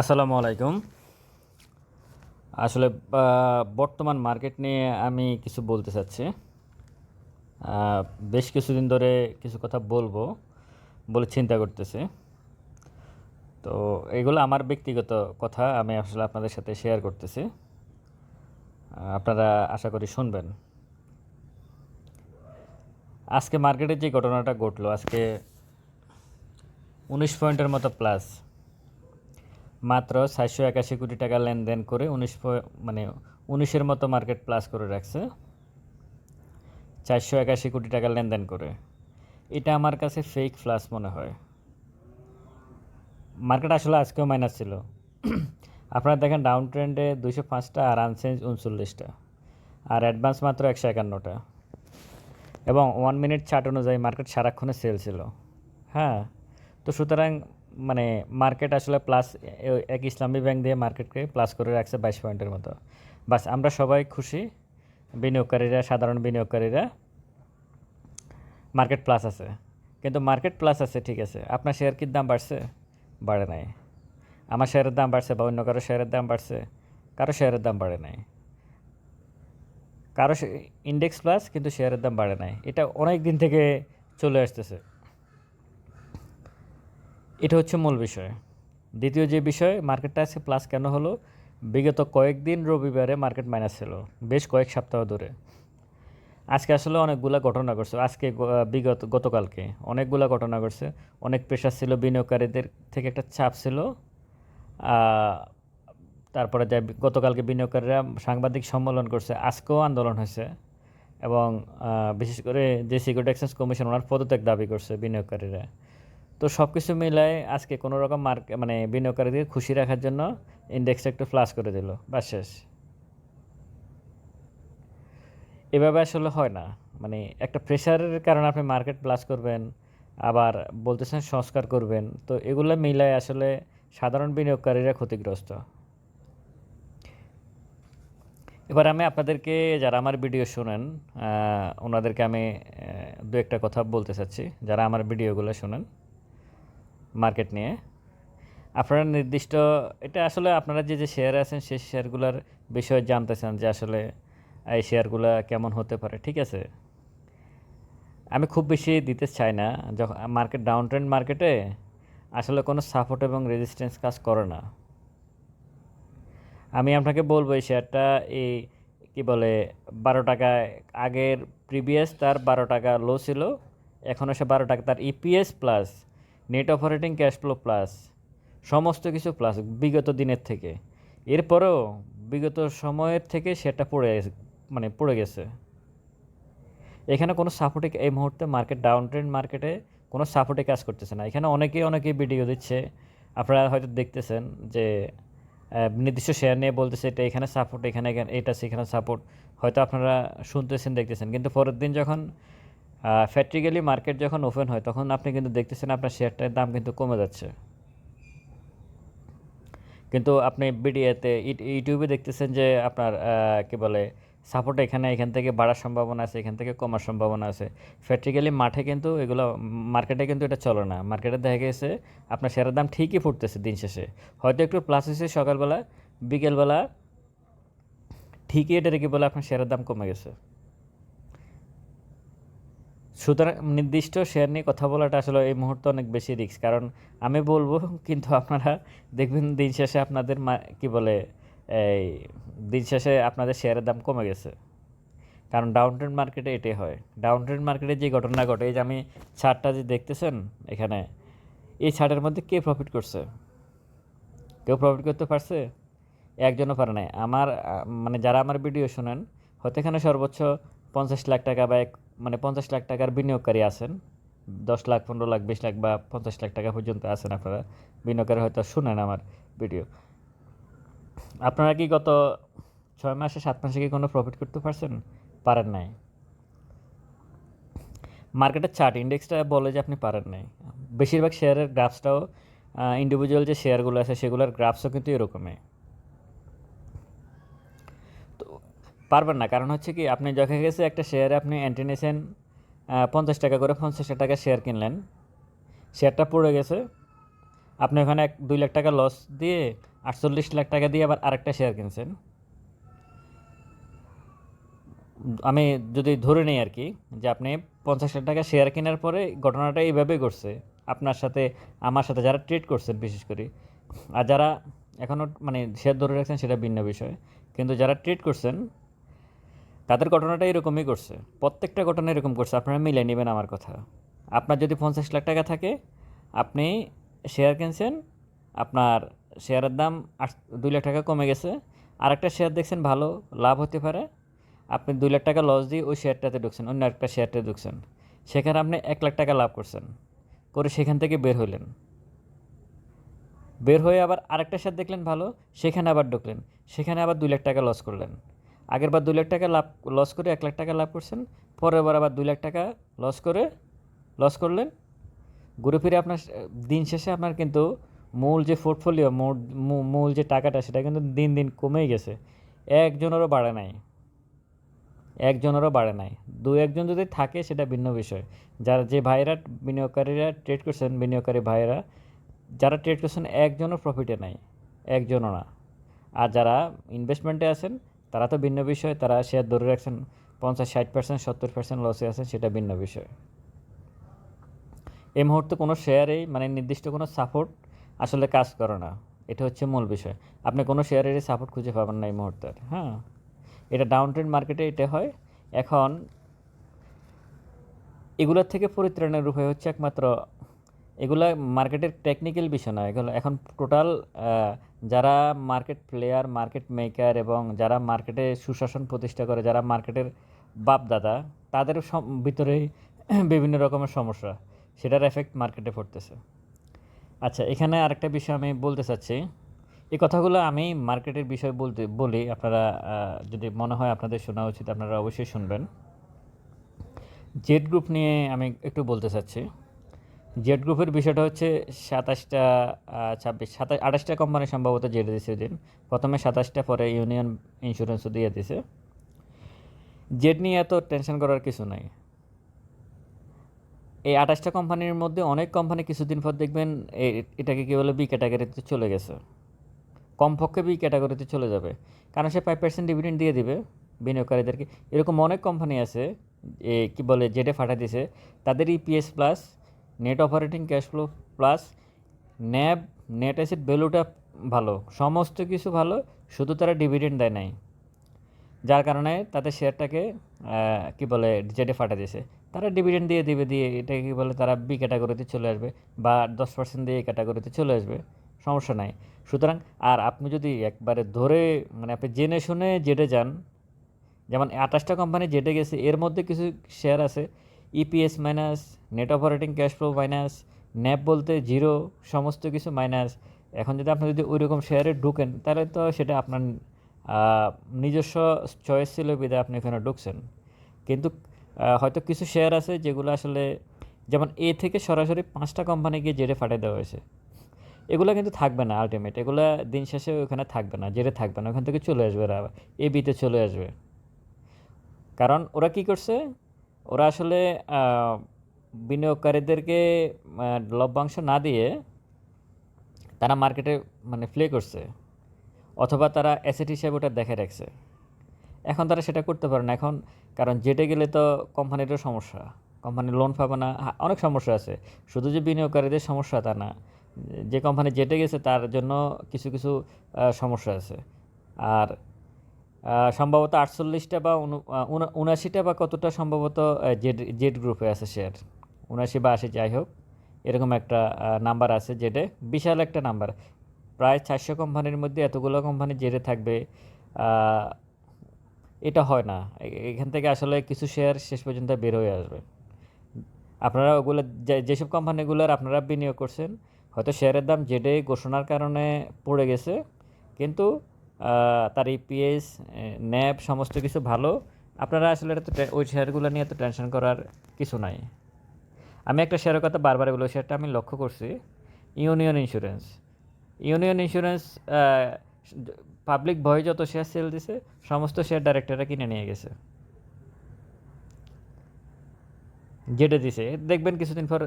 আসসালামু আলাইকুম। আসলে বর্তমান মার্কেট নিয়ে আমি কিছু বলতে চাচ্ছি। বেশ কিছুদিন ধরে কিছু কথা বলব বলে চিন্তা করতেছি। তো এগুলো আমার ব্যক্তিগত কথা, আমি আসলে আপনাদের সাথে শেয়ার করতেছি। আপনারা আশা করি শুনবেন। আজকে মার্কেটে যে ঘটনাটা ঘটলো, আজকে উনিশ পয়েন্টের মতো প্লাস মাত্র চারশো একাশি কোটি টাকা লেনদেন করে উনিশ মানে উনিশের মতো মার্কেট প্লাস করে রাখছে। চারশো একাশি কোটি টাকা লেনদেন করে। এটা আমার কাছে ফেক প্লাস মনে হয়। মার্কেট আসলে আজকেও মাইনাস ছিল। আপনারা দেখেন ডাউন ট্রেন্ডে দুইশো পাঁচটা আর আনচেঞ্জ উনচল্লিশটা। আর অ্যাডভান্স মাত্র একশো একান্নটা। এবং ওয়ান মিনিট চার্ট অনুযায়ী মার্কেট সারাক্ষণে সেল ছিল। হ্যাঁ তো সুতরাং মানে মার্কেট আসলে প্লাস এক ইসলামী ব্যাংক দিয়ে মার্কেটকে প্লাস করে রাখছে বাইশ পয়েন্টের মতো। বাস, আমরা সবাই খুশি, বিনিয়োগকারীরা, সাধারণ বিনিয়োগকারীরা মার্কেট প্লাস আছে। কিন্তু মার্কেট প্লাস আছে, ঠিক আছে। আপনার শেয়ার কি দাম বাড়ছে? বাড়ে নাই। আমার শেয়ারের দাম বাড়ছে বা অন্য কারও শেয়ারের দাম বাড়ছে, কারও শেয়ারের দাম বাড়ে নাই। কারও ইন্ডেক্স প্লাস কিন্তু শেয়ারের দাম বাড়ে নাই। এটা অনেক দিন থেকে চলে আসতেছে। এটা হচ্ছে মূল বিষয়। দ্বিতীয় যে বিষয়, মার্কেটটা আজকে প্লাস কেন হলো? বিগত কয়েকদিন রবিবারে মার্কেট মাইনাস ছিল, বেশ কয়েক সপ্তাহ ধরে। আজকে আসলে অনেকগুলা ঘটনা ঘটছে। আজকে বিগত, গতকালকে অনেকগুলা ঘটনা ঘটছে। অনেক প্রেশার ছিল, বিনিয়োগকারীদের থেকে একটা চাপ ছিল। তারপরে যা গতকালকে বিনিয়োগকারীরা সাংবাদিক সম্মেলন করছে, আজকেও আন্দোলন হয়েছে। এবং বিশেষ করে যে সিকিউরিটি এক্সচেঞ্জ কমিশন ওনার পদত্যাগ দাবি করছে বিনিয়োগকারীরা। তো সব কিছু মিলায় আজকে কোনো রকম মার্ক মানে বিনিয়োগকারীদের খুশি রাখার জন্য ইন্ডেক্সটা একটু ফ্লাশ করে দিল বা শেষ। এভাবে আসলে হয় না। মানে একটা প্রেশারের কারণে আপনি মার্কেট প্লাস করবেন, আবার বলতেছেন সংস্কার করবেন, তো এগুলো মিলায় আসলে সাধারণ বিনিয়োগকারীরা ক্ষতিগ্রস্ত। এবার আমি আপনাদেরকে, যারা আমার ভিডিও শোনেন ওনাদেরকে আমি দু একটা কথা বলতে চাচ্ছি। যারা আমার ভিডিওগুলো শোনেন মার্কেট নিয়ে। আপনারা নির্দিষ্ট, এটা আসলে আপনারা যে যে শেয়ার আছেন, সেই শেয়ারগুলোর বিষয়ে জানতে চান যে, আসলে এই শেয়ারগুলো কেমন হতে পারে, ঠিক আছে? আমি খুব বেশি দিতে চাই না। যখন মার্কেট ডাউন ট্রেন্ড মার্কেটে আসলে কোনো সাপোর্ট এবং রেজিস্ট্যান্স কাজ করে না। আমি আপনাকে বলব, এই শেয়ারটা এই, কি বলে, বারো টাকা আগের প্রিভিয়াস তার বারো টাকা লো ছিল এখনও সে বারো টাকা, তার EPS plus net operating cash flow plus সমস্ত কিছু প্লাস বিগত দিনের থেকে। এরপরেও বিগত সময়ের থেকে সেটা পড়ে মানে পড়ে গেছে। এখানে কোনো সাপোর্টে এই মুহূর্তে মার্কেট ডাউন ট্রেন্ড মার্কেটে কোনো সাপোর্টে কাজ করতেছে না। এখানে অনেকেই অনেকেই ভিডিও দিচ্ছে। আপনারা হয়তো দেখতেছেন যে নির্দিষ্ট শেয়ার নিয়ে বলতেছে, এটা এখানে সাপোর্ট এখানে এখানে, এটা সেখানে সাপোর্ট হয়তো আপনারা শুনতেছেন, দেখতেছেন। কিন্তু পরের দিন যখন ফ্যাক্টরিক্যালি মার্কেট যখন ওপেন হয়, তখন আপনি কিন্তু দেখতেছেন আপনার শেয়ারটার দাম কিন্তু কমে যাচ্ছে। কিন্তু আপনি ভিডিওতে ইউটিউবে দেখতেছেন যে আপনার কি বলে সাপোর্ট এখানে, এখান থেকে বাড়ার সম্ভাবনা আছে, এখান থেকে কমার সম্ভাবনা আছে। প্র্যাকটিক্যালি মাঠে কিন্তু এগুলো মার্কেটে কিন্তু এটা চলে না। মার্কেটে দেখা গেছে আপনার শেয়ারের দাম ঠিকই ফুটতেছে দিন শেষে। হয়তো একটু প্লাস হয়েছে সকালবেলা, বিকেলবেলা, ঠিকই এটা রেখে বলে আপনার শেয়ারের দাম কমে গেছে। সুতরাং নির্দিষ্ট শেয়ার নিয়ে কথা বলাটা আসলে এই মুহূর্তে অনেক বেশি রিস্ক কারণ আমি বলব, কিন্তু আপনারা দেখবেন দিন শেষে আপনাদের কি বলে, এই দিন শেষে আপনাদের শেয়ারের দাম কমে গেছে। কারণ ডাউন ট্রেন্ড মার্কেটে এটাই হয়। ডাউন ট্রেন্ড মার্কেটে যে ঘটনা ঘটে, এই যে আমি ছাড়টা যে দেখতেছেন এখানে, এই ছাড়ের মধ্যে কে প্রফিট করছে? কেউ প্রফিট করতে পারছে? একজনও পারে নাই। আমার মানে যারা আমার ভিডিও শোনেন, হয়তো এখানে সর্বোচ্চ পঞ্চাশ লাখ টাকা বা এক মানে পঞ্চাশ লাখ টাকার বিনিয়োগকারী আছেন। দশ লাখ, পনেরো লাখ, বিশ লাখ বা পঞ্চাশ লাখ টাকা পর্যন্ত আছেন আপনারা। বিনিয়োগকারী হয়তো শুনেন আমার ভিডিও। আপনারা কি গত ছয় মাসে, সাত মাসে কি কোনো প্রফিট করতে পারছেন? পারেন নাই। মার্কেটের চার্ট ইন্ডেক্সটা বলে যে আপনি পারেন নাই। বেশিরভাগ শেয়ারের গ্রাফসটাও ইন্ডিভিজুয়াল যে শেয়ারগুলো আছে, সেগুলোর গ্রাফসও কিন্তু এরকমই তো পারবেন না। কারণ হচ্ছে কি, আপনি যখন গেছে একটা শেয়ারে আপনি এন্ট্রি নিয়েছেন পঞ্চাশ টাকা করে পঞ্চাশ টাকা শেয়ার কিনলেন। শেয়ারটা পড়ে গেছে। আপনি ওখানে এক, দুই লাখ টাকা লস দিয়ে আটচল্লিশ লাখ টাকা দিয়ে আবার আরেকটা শেয়ার কিনছেন। আমি যদি ধরে নিই আর কি, যে আপনি পঞ্চাশ লাখ টাকা শেয়ার কেনার পরে ঘটনাটা এইভাবেই ঘটছে। আপনার সাথে, আমার সাথে যারা ট্রেড করছেন বিশেষ করে, আর যারা এখনও মানে শেয়ার ধরে রাখছেন সেটা ভিন্ন বিষয়। কিন্তু যারা ট্রেড করছেন তাদের ঘটনাটা এরকমই করছে। প্রত্যেকটা ঘটনা এরকম করছে। আপনারা মিলে নেবেন আমার কথা। আপনার যদি পঞ্চাশ লাখ টাকা থাকে, আপনি শেয়ার কিনছেন, আপনার শেয়ারের দাম আট, দুই লাখ টাকা কমে গেছে। আরেকটা শেয়ার দেখছেন, ভালো, লাভ হতে পারে। আপনি দুই লাখ টাকা লস দিয়ে ওই শেয়ারটাতে ঢুকছেন, অন্য একটা শেয়ারটাতে ঢুকছেন। সেখানে আপনি এক লাখ টাকা লাভ করছেন। করে সেখান থেকে বের হইলেন। বের হয়ে আবার আরেকটা শেয়ার দেখলেন, ভালো, সেখানে আবার ঢুকলেন। সেখানে আবার দুই লাখ টাকা লস করলেন। আগের বার দুই লাখ টাকা লাভ লস করে এক লাখ টাকা লাভ করছেন, পরের বার আবার দুই লাখ টাকা লস করে লস করলেন। ঘুরে ফিরে আপনার, দিন শেষে আপনার কিন্তু মূল যে পোর্টফোলিও মূল যে টাকাটা, সেটা কিন্তু দিন দিন কমেই গেছে। একজনেরও বাড়ে নাই। একজনেরও বাড়ে নাই। দু একজন যদি থাকে, সেটা ভিন্ন বিষয়। যারা যে ভাইরা বিনিয়োগকারীরা ট্রেড করছেন, বিনিয়োগকারী ভাইরা যারা ট্রেড করছেন, একজনও প্রফিটে নাই। একজনও না। আর যারা ইনভেস্টমেন্টে আছেন তারা তো ভিন্ন বিষয়, তারা শেয়ার ধরে রাখছেন, পঞ্চাশ, ষাট পার্সেন্ট সত্তর পার্সেন্ট লসে আছেন সেটা ভিন্ন বিষয়। এই মুহূর্তে কোনো শেয়ারেই মানে নির্দিষ্ট কোনো সাপোর্ট আসলে কাজ করে না। এটা হচ্ছে মূল বিষয়। আপনি কোনো শেয়ারেরই সাপোর্ট খুঁজে পাবেন না এই মুহূর্তে হ্যাঁ? এটা ডাউন ট্রেন্ড মার্কেটে এটা হয়। এখন এগুলোর থেকে পরিত্রাণের উপায় হচ্ছে একমাত্র, এগুলা মার্কেটের টেকনিক্যাল বিষয় না। এগুলো এখন টোটাল যারা মার্কেট প্লেয়ার মার্কেট মেকার এবং যারা মার্কেটে সুশাসন প্রতিষ্ঠা করে, যারা মার্কেটের বাপ দাদা তাদের ভিতরেই বিভিন্ন রকমের সমস্যা। সেটার এফেক্ট মার্কেটে পড়তেছে। আচ্ছা এখানে আরেকটা বিষয় আমি বলতে চাচ্ছি। এই কথাগুলো আমি মার্কেটের বিষয় বলতে, বলি। আপনারা যদি মনে হয় আপনাদের শোনা উচিত, আপনারা অবশ্যই শুনবেন। জেড গ্রুপ নিয়ে আমি একটু বলতে চাচ্ছি। জেড গ্রুপের বিষয়টা হচ্ছে সাতাশটা ছাব্বিশ, সাতাশ, আঠাশটা কোম্পানি সম্ভবত জেড দিয়েছে দিন। প্রথমে সাতাশটা, পরে ইউনিয়ন ইন্স্যুরেন্সও দিয়ে দিছে। জেড নিয়ে এত টেনশন করার কিছু নাই। এই আঠাশটা কোম্পানির মধ্যে অনেক কোম্পানি কিছুদিন পর দেখবেন এটাকে কী বলে বি ক্যাটাগরিতে চলে গেছে। কমপক্ষে বি ক্যাটাগরিতে চলে যাবে। কারণ সে ফাইভ পার্সেন্ট ডিভিডেন্ড দিয়ে দিবে বিনিয়োগকারীদেরকে। এরকম অনেক কোম্পানি আছে কি বলে, জেডে ফাটা দিছে। তাদের EPS plus net operating cash flow plus NAV net asset ভ্যালুটা ভালো, সমস্ত কিছু ভালো, শুধু তারা ডিভিডেন্ড দেয় নাই। যার কারণে তাদের শেয়ারটাকে কি বলে জেডে ফাটা দিয়েছে, তারা ডিভিডেন্ড দিয়ে দিবে, দিয়ে এটা কী বলে, তারা বি ক্যাটাগরিতে চলে আসবে বা দশ পার্সেন্ট দিয়ে ক্যাটাগরিতে চলে আসবে, সমস্যা নাই। সুতরাং, আর আপনি যদি একবারে ধরে মানে আপনি জেনে শুনে জেডে যান, যেমন আঠাশটা কোম্পানি জেডে গেছে, এর মধ্যে কিছু শেয়ার আছে EPS minus net operating cash flow minus NAV বলতে জিরো সমস্ত কিছু মাইনাস এখন যদি আপনি যদি ওই রকম শেয়ারে ঢুকেন, তাহলে তো সেটা আপনার নিজস্ব চয়েস ছিল বিধায় আপনি এখানে ঢুকছেন। কিন্তু হয়তো কিছু শেয়ার আছে যেগুলো আসলে, যেমন এ থেকে সরাসরি পাঁচটা কোম্পানিকে জেরে ফাটিয়ে দেওয়া হয়েছে। এগুলো কিন্তু থাকবে না আলটিমেট এগুলো দিন শেষে ওখানে থাকবে না জেরে থাকবে না, ওখান থেকে চলে আসবে এ বিতে চলে আসবে। কারণ ওরা কি করছে? ওরা আসলে বিনিয়োগকারীদেরকে লভ্যাংশ না দিয়ে তারা মার্কেটে মানে প্লে করছে। অথবা তারা অ্যাসেট হিসাবে ওটা দেখে রাখছে। এখন তারা সেটা করতে পারে না। এখন কারণ জেটে গেলে তো কোম্পানিরও সমস্যা। কোম্পানি লোন পাবে না। অনেক সমস্যা আছে। শুধু যে বিনিয়োগকারীদের সমস্যা তা না। যে কোম্পানি জেটে গেছে তার জন্য কিছু কিছু সমস্যা আছে। আর সম্ভবত আটচল্লিশটা বা উনাশিটা বা কতটা সম্ভবত জেড জেড গ্রুপে আছে শেয়ার। উনাশি বা আশি, যাই হোক, এরকম একটা নাম্বার আছে জেডে। বিশাল একটা নাম্বার প্রায় চারশো কোম্পানির মধ্যে এতগুলো কোম্পানি জেডে থাকবে এটা হয় না। এখান থেকে আসলে কিছু শেয়ার শেষ পর্যন্ত বের হয়ে আসবে। আপনারা ওগুলো যেসব কোম্পানিগুলোর আপনারা বিনিয়োগ করছেন, হয়তো শেয়ারের দাম জেডে ঘোষণার কারণে পড়ে গেছে, কিন্তু তার ইপিএস ন্যাব সমস্ত কিছু ভালো। আপনারা আসলে এটা তো ওই শেয়ারগুলো নিয়ে তো টেনশন করার কিছু নাই। আমি একটা শেয়ারের কথা বারবার বলি শেয়ারটা আমি লক্ষ্য করছি। Union insurance union insurance public ভয়ে যত শেয়ার সেল দিছে, সমস্ত শেয়ার ডাইরেক্টররা কিনে নিয়ে গেছে। যেটা দিছে। দেখবেন কিছুদিন পর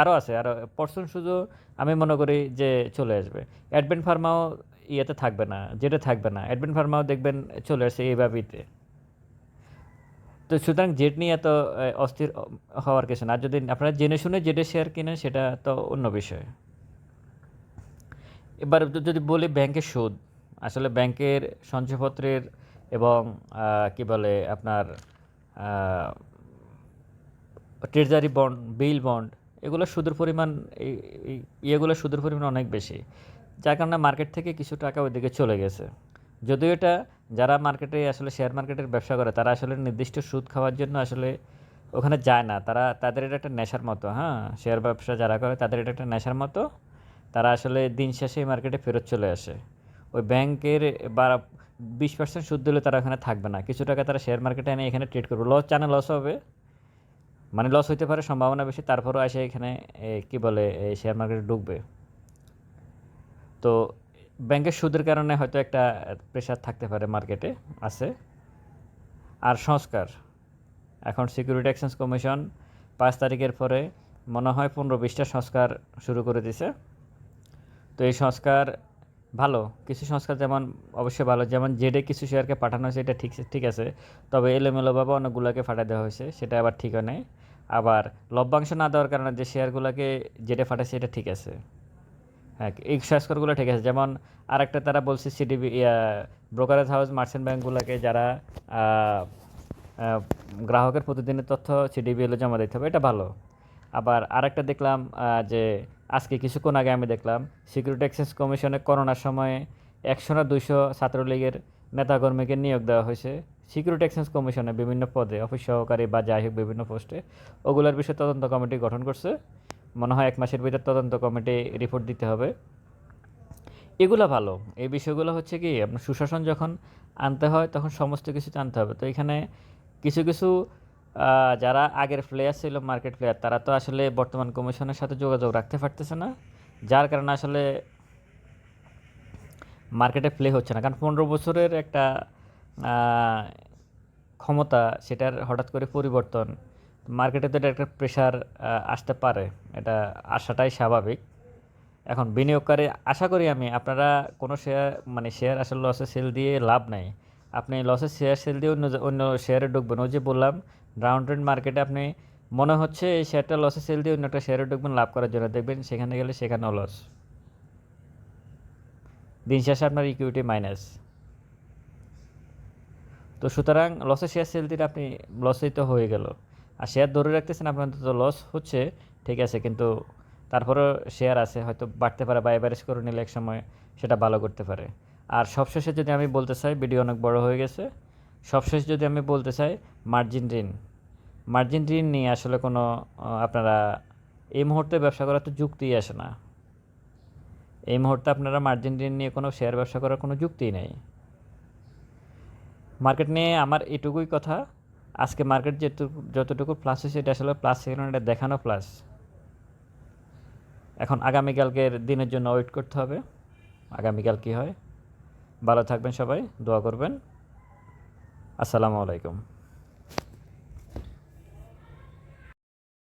আরও আছে আরও পরশন শুধু আমি মনে করি যে চলে আসবে। অ্যাডভেন্ট ফার্মাও ইয়েতে থাকবে না যেটা থাকবে না। অ্যাডভেন্ট ফার্মাও দেখবেন চলে আসছে এইভাবেইতে তো সুতরাং জেট নিয়ে এত অস্থির হওয়ার কিছু না। আর যদি আপনারা জেনে শুনে যেটা শেয়ার কিনেন, সেটা তো অন্য বিষয়। এবার যদি বলি ব্যাংকের সুদ, আসলে ব্যাংকের সঞ্চয়পত্রের এবং কি বলে আপনার ট্রেজারি বন্ড বিল বন্ড এগুলো সুদের পরিমাণ এই, ইয়েগুলো সুদের পরিমাণ অনেক বেশি। যার কারণে মার্কেট থেকে কিছু টাকা ওইদিকে চলে গেছে। যদিও এটা যারা মার্কেটে আসলে শেয়ার মার্কেটের ব্যবসা করে, তারা আসলে নির্দিষ্ট সুদ খাওয়ার জন্য আসলে ওখানে যায় না। তারা, তাদের এটা একটা নেশার মতো হ্যাঁ? শেয়ার ব্যবসা যারা করে, তাদের এটা একটা নেশার মতো। তারা আসলে দিন শেষে মার্কেটে ফেরত চলে আসে। ওই ব্যাংকের বা বিশ পার্সেন্ট সুদ দিলে তারা ওখানে থাকবে না। কিছু টাকা তারা শেয়ার মার্কেটে এনে এখানে ট্রেড করবে। লস জানে লস হবে। মানে লস হইতে পারে সম্ভাবনা বেশি, তারপরেও আসে এখানে কি বলে শেয়ার মার্কেটে ঢুকবে। তো ব্যাংকের সুদের কারণে হয়তো একটা প্রেশার থাকতে পারে মার্কেটে আছে। আর সংস্কার, এখন সিকিউরিটি এক্সচেঞ্জ কমিশন পাঁচ তারিখের পরে মনে হয় পনেরো বিশটা সংস্কার শুরু করে দিছে। তো এই সংস্কার ভালো, কিছু সংস্কার যেমন অবশ্যই ভালো, যেমন জেডে কিছু শেয়ারকে পাঠানো হয়েছে, এটা ঠিক ঠিক আছে। তবে এলোমেলোভাবে অনেকগুলোকে ফাটা দেওয়া হয়েছে, সেটা আবার ঠিক নাই। আবার লভ্যাংশ না দেওয়ার কারণে যে শেয়ারগুলোকে জেডে ফাটাচ্ছে এটা ঠিক আছে। এই সংস্কারগুলো ঠিক আছে। যেমন আরেকটা তারা বলছে সিডিবি ব্রোকারেজ হাউস মার্চেন্ট ব্যাঙ্কগুলোকে যারা গ্রাহকের প্রতিদিনের তথ্য সিডিবিএলে জমা দিতে হবে, এটা ভালো। আবার আরেকটা দেখলাম যে আজকে কিছুক্ষণ আগে আমি দেখলাম সিকিউরিটি এক্সচেঞ্জ কমিশনে করোনার সময়ে একশো না দুইশো ছাত্রলীগের নেতাকর্মীকে নিয়োগ দেওয়া হয়েছে। সিকিউরিটি এক্সচেঞ্জ কমিশনে বিভিন্ন পদে, অফিস সহকারী বা যাই হোক বিভিন্ন পোস্টে, ওগুলোর বিষয়ে তদন্ত কমিটি গঠন করছে। মনে হয় এক মাসের ভিতর তদন্ত কমিটি রিপোর্ট দিতে হবে। এগুলো ভালো। এই বিষয়গুলো হচ্ছে কি, আপনার সুশাসন যখন আনতে হয়, তখন সমস্ত কিছু আনতে হবে। তো এখানে কিছু কিছু যারা আগের প্লেয়ার ছিল মার্কেট প্লেয়ার তারা তো আসলে বর্তমান কমিশনের সাথে যোগাযোগ রাখতে পারতেছে না। যার কারণে আসলে মার্কেটে প্লে হচ্ছে না। কারণ পনেরো বছরের একটা ক্ষমতা, সেটার হঠাৎ করে পরিবর্তন মার্কেটে তো এটা একটা প্রেশার আসতে পারে। এটা আসাটাই স্বাভাবিক। এখন বিনিয়োগকারী, আশা করি আমি, আপনারা কোনো শেয়ার মানে শেয়ার আসলে লসে সেল দিয়ে লাভ নাই। আপনি লসে শেয়ার সেল দিয়ে অন্য অন্য শেয়ারে ঢুকবেন। ওই যে বললাম রাউন্ড ট্রেন্ড মার্কেটে আপনি, মনে হচ্ছে এই শেয়ারটা লসে সেল দিয়ে অন্য একটা শেয়ারে ঢুকবেন, লাভ করার জন্য। দেখবেন সেখানে গেলে সেখানেও লস দিন শেষে আপনার ইকুইটি মাইনাস তো সুতরাং লসে শেয়ার সেল দিলে আপনি লসেই তো হয়ে গেল। আর শেয়ার ধরে রাখতেছেন, আপনার তো লস হচ্ছে, ঠিক আছে, কিন্তু তারপরেও শেয়ার আছে, হয়তো বাড়তে পারে বা এভারেজ করে নিলে এক সময় সেটা ভালো করতে পারে। আর সবশেষে যদি আমি বলতে চাই, ভিডিও অনেক বড় হয়ে গেছে, সবশেষে যদি আমি বলতে চাই মার্জিন ঋণ। মার্জিন ঋণ নিয়ে আসলে কোনো আপনারা এই মুহূর্তে ব্যবসা করার তো যুক্তিই আসে না। এই মুহূর্তে আপনারা মার্জিন ঋণ নিয়ে কোনো শেয়ার ব্যবসা করার কোনো যুক্তিই নেই। মার্কেট নিয়ে আমার এটুকুই কথা। আজকে মার্কেট যেহেতু যতটুকু প্লাস হয়েছে, এটা আসলে প্লাস সেখানে এটা দেখানো প্লাস এখন আগামীকালকের দিনের জন্য ওয়েট করতে হবে। আগামীকাল কী হয়? ভালো থাকবেন সবাই, দোয়া করবেন। আসসালামু আলাইকুম।